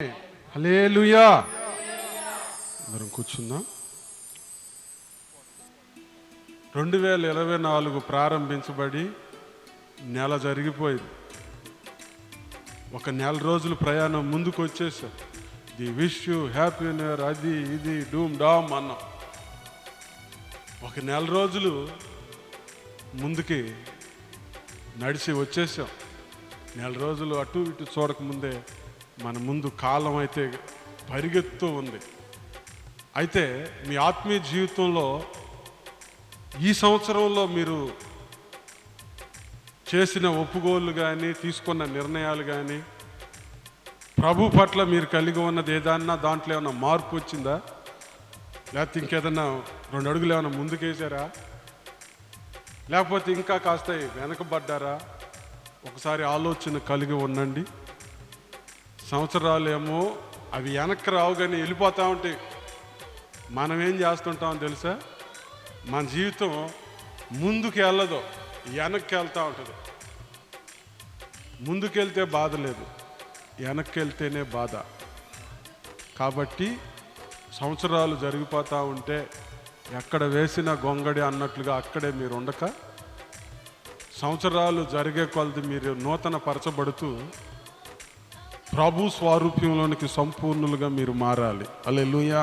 Hallelujah అందరం కూర్చుందాం. రెండు వేల ఇరవై నాలుగు ప్రారంభించబడి నెల జరిగిపోయింది. ఒక నెల రోజులు ప్రయాణం ముందుకు వచ్చేసాం the wish you happy new year అది ఇది డూమ్ డామ్ అన్నాం. ఒక నెల రోజులు ముందుకి నడిచి వచ్చేసాం. నెల రోజులు అటు ఇటు చూడకముందే మన ముందు కాలం అయితే పరిగెత్తూ ఉంది. అయితే మీ ఆత్మీయ జీవితంలో ఈ సంవత్సరంలో మీరు చేసిన ఒప్పుగోలు కానీ తీసుకున్న నిర్ణయాలు కానీ ప్రభు పట్ల మీరు కలిగి ఉన్నది ఏదన్నా దాంట్లో ఏమైనా మార్పు వచ్చిందా? లేకపోతే ఇంకేదన్నా రెండు అడుగులు ఏమైనా ముందుకేసారా? లేకపోతే ఇంకా కాస్త వెనకబడ్డారా? ఒకసారి ఆలోచన కలిగి ఉండండి. సంవత్సరాలు ఏమో అవి వెనక్కి రావు కానీ వెళ్ళిపోతూ ఉంటాయి. మనం ఏం చేస్తుంటాం తెలుసా? మన జీవితం ముందుకు వెళ్ళదు వెనక్కి వెళ్తూ ఉంటుంది. ముందుకెళ్తే బాధ లేదు వెనక్కి వెళ్తేనే బాధ. కాబట్టి సంవత్సరాలు జరిగిపోతూ ఉంటే ఎక్కడ వేసిన గొంగడి అన్నట్లుగా అక్కడే మీరు ఉండక సంవత్సరాలు జరిగే కొలది మీరు నూతన పరచబడుతూ ప్రభు స్వారూప్యంలోనికి సంపూర్ణులుగా మీరు మారాలి. అల్లెలుయా